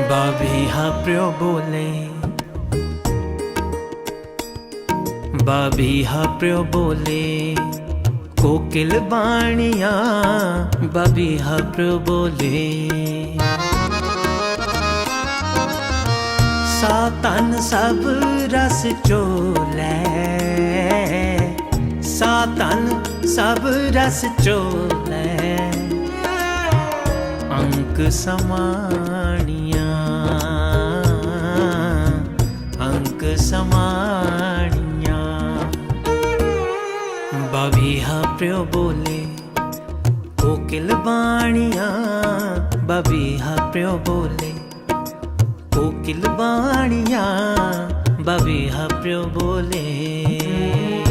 ਬਾਬੀਹਾ ਪ੍ਰਿਓ ਬੋਲੇ। ਬਾਬੀਹਾ ਪ੍ਰਿਓ ਬੋਲੇ। ਕੋਕਿਲ ਬਾਣੀਆਂ ਬਾਬੀਹਾ ਪ੍ਰਿਓ ਬੋਲੇ। ਸਾਤਨ ਸਭ ਰਸ ਚੋਲੇ ਸਾਤਨ ਸਭ ਰਸ ਚੋਲੇ ਅੰਕ ਸਮਾਣੀਆਂ ਕੋਕਿਲ ਬਾਣੀਆਂ ਬਬੀਹਾ ਪ੍ਰਿਓ ਬੋਲੇ। ਕੋਕਿਲ ਬਾਣੀਆਂ ਬਬੀਹਾ ਪ੍ਰਿਓ ਬੋਲੇ।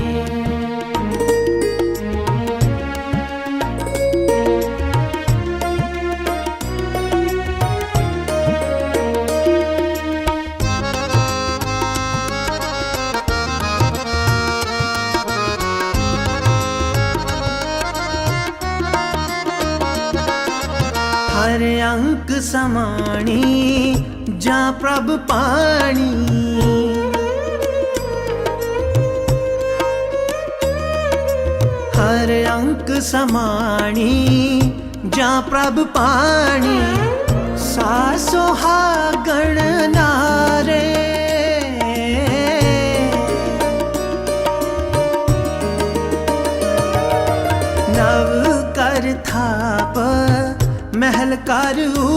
ਹਰ ਅੰਕ ਸਮਾਣੀ ਜਾਂ ਪ੍ਰਭ ਪਾਣੀ। ਹਰ ਅੰਕ ਸਮਾਣੀ ਜਾਂ ਪ੍ਰਭ ਪਾਣੀ ਸਾਸੋ ਹਾਗਣ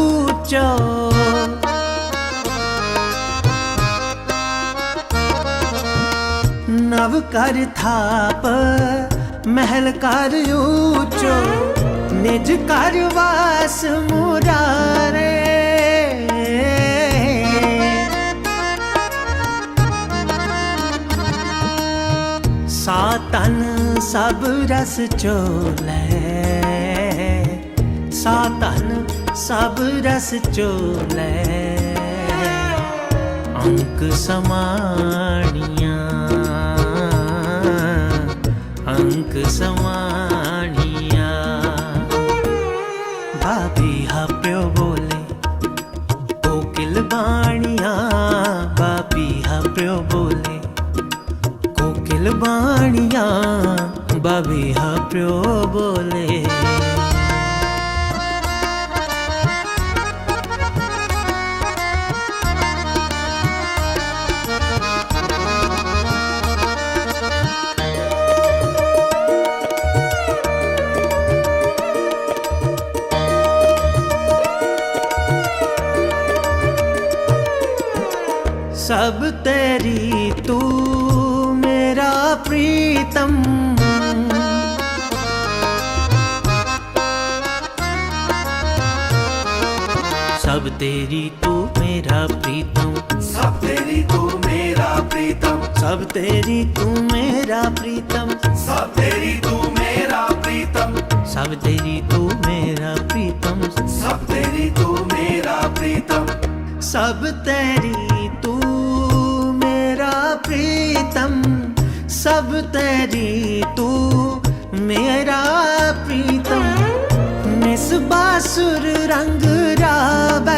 ਉੱਚੋ ਨਵ ਕਰ ਥਾਪ, ਮਹਿਲ ਕਰ ਉੱਚੋ ਨਿਜ ਕਰ ਵਾਸ ਮੁਰਾਰੇ। ਸਾਤਨ ਸਭ ਰਸ ਚੋਲੇ, ਸਾਤਨ ਸਭ ਰਸ ਚੋਲੇ ਅੰਕ ਸਮਾਣੀਆਂ ਅੰਕ ਸਮਾਣੀਆਂ। ਬਾਬੀ ਪਿਓ ਬੋਲੇ, ਕੋਕਿਲ ਬਾਣੀਆਂ। ਬਾਬੀ ਪਿਓ ਬੋਲੇ, ਕੋਕਿਲ ਬਾਣੀਆਂ। ਬਾਬੀ ਹਾ ਪਿਓ ਬੋਲੇ। ਸਭ ਤੇਰੀ ਤੂੰ ਮੇਰਾ ਪ੍ਰੀਤਮ। ਸਭ ਤੇਰੀ ਤੂੰ ਮੇਰਾ ਪ੍ਰੀਤਮ। ਸਭ ਤੇਰੀ ਤੂੰ ਮੇਰਾ ਪ੍ਰੀਤਮ। ਸਭ ਤੇਰੀ ਤੂੰ ਮੇਰਾ ਪ੍ਰੀਤਮ। ਸਭ ਤੇਰੀ ਤੂੰ ਮੇਰਾ ਪ੍ਰੀਤਮ। ਸਭ ਤੇਰੀ ਤੂੰ ਮੇਰਾ ਪ੍ਰੀਤਮ। ਸਭ ਤੇਰੀ ਤੂੰ ਮੇਰਾ ਪ੍ਰੀਤਮ। ਸਭ ਤੇਰੀ प्रीतम सब तेरी तू मेरा प्रीतम निस्बासुर रंग राबै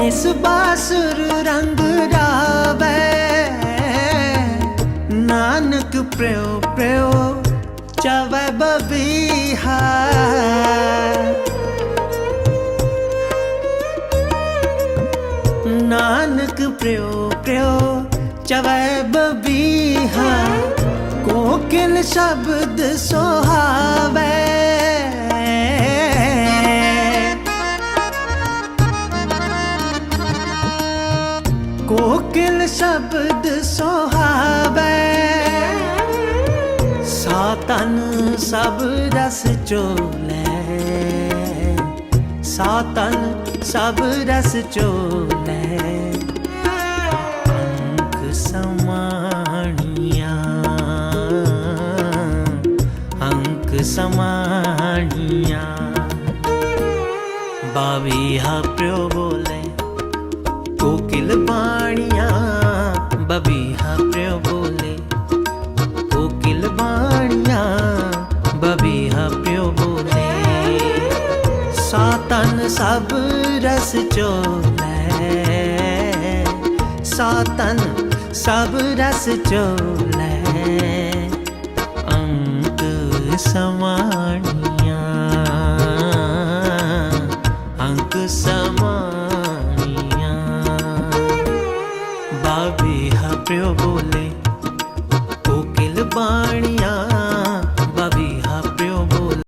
निस्बासुर रंग राबै नानक प्रियो प्रियो चवै बबीहा ਨਾਨਕ ਪ੍ਰਿਓ ਪ੍ਰਿਓ ਚਵੈ ਬਬੀਹਾ। ਕੋਕਿਲ ਸ਼ਬਦ ਸੋਹਾਵੇ। ਕੋਕਿਲ ਸ਼ਬਦ ਸੋਹਾਵੇ। ਸਾਤਨ ਸਭ ਰਸ ਚੋਲੇ ਸਾਤਨ ਸਭ ਰਸ ਚੋਲੇ ਸਮਾਣੀਆਂ ਬਾਵੀ ਹਾ ਪ੍ਰਯੋ ਬੋਲੇ ਕੋਕਿਲ ਬਾਣੀਆਂ ਬਬੀ ਹਾ ਪ੍ਰਯੋ ਬੋਲੇ ਕੋਕਿਲ ਬਾਣੀਆਂ ਬਬੀ ਹਾ ਪ੍ਰਯੋ ਬੋਲੇ ਸਾਤਨ ਸਭ ਰਸ ਚੋ ਸਾਤਨ ਸਭ ਰਸ ਚੋਲੇ ਅੰਕ ਸਮਾਣੀਆਂ। ਅੰਕ ਸਮਾਣੀਆਂ। ਬਾਬੇ ਹਾ ਪਿਓ